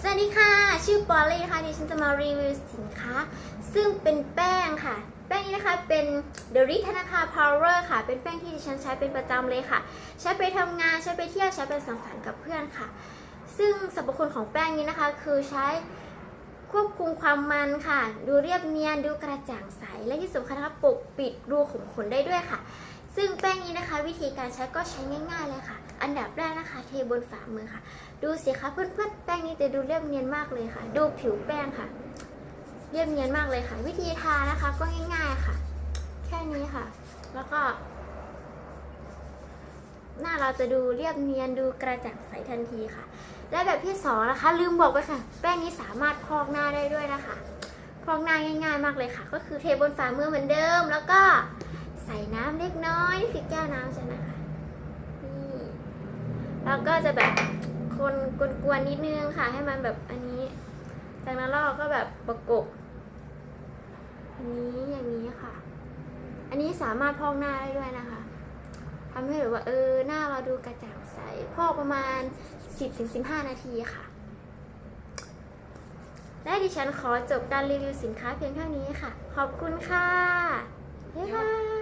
สวัสดีค่ะ ชื่อปอลลี่ค่ะดิฉันจะมารีวิวสินค้า ซึ่งเป็นแป้งค่ะ แป้งนี้นะคะเป็น The r i ธนาคาร Power ค่ะ เป็นแป้งที่ดิฉันใช้เป็นประจำเลยค่ะ ใช้ไปทำงาน ใช้ไปเที่ยว ใช้ไปสังสรรค์กับเพื่อนค่ะ ซึ่งสรรพคุณของแป้งนี้นะคะ คือใช้ควบคุมความมันค่ะ ดูเรียบเนียน ดูกระจ่างใส และที่สำคัญนะคะปกปิดรูขุมขนได้ด้วยค่ะ ซึ่งแป้งนี้นะคะ วิธีการใช้ก็ใช้ง่าย ๆเลยค่ะ อันดับแรก เทบนฝ่ามือค่ะ ดูสิคะเพื่อนๆแป้งนี้จะดูเรียบเนียนมากเลยค่ะ ดูผิวแป้งค่ะ เรียบเนียนมากเลยค่ะ วิธีทานะคะ ก็ง่าย ๆค่ะ แค่นี้ค่ะ แล้วก็ หน้าเราจะดูเรียบเนียนดูกระจ่างใสทันทีค่ะ และแบบที่สองนะคะ ลืมบอกไปค่ะ แป้งนี้สามารถพอกหน้าได้ด้วยนะคะพอกหน้าง่ายๆมากเลยค่ะ ก็คือเทบนฝ่ามือเหมือนเดิม แล้วก็ใส่น้ำเล็กน้อยนี่คือแก้วน้ำใช่ไหมคะ แล้วก็จะแบบคนกวนๆนิดนึงค่ะ ให้มันแบบอันนี้ จากนั้นเราก็แบบประกบอันนี้อย่างนี้ค่ะ อันนี้สามารถพอกหน้าได้ด้วยนะคะทำให้แบบว่าเออหน้าเราดูกระจ่างใสพอกประมาณ 10-15 นาทีค่ะและดิฉันขอจบการรีวิวสินค้าเพียงเท่านี้ค่ะ ขอบคุณค่ะ บ๊ายบาย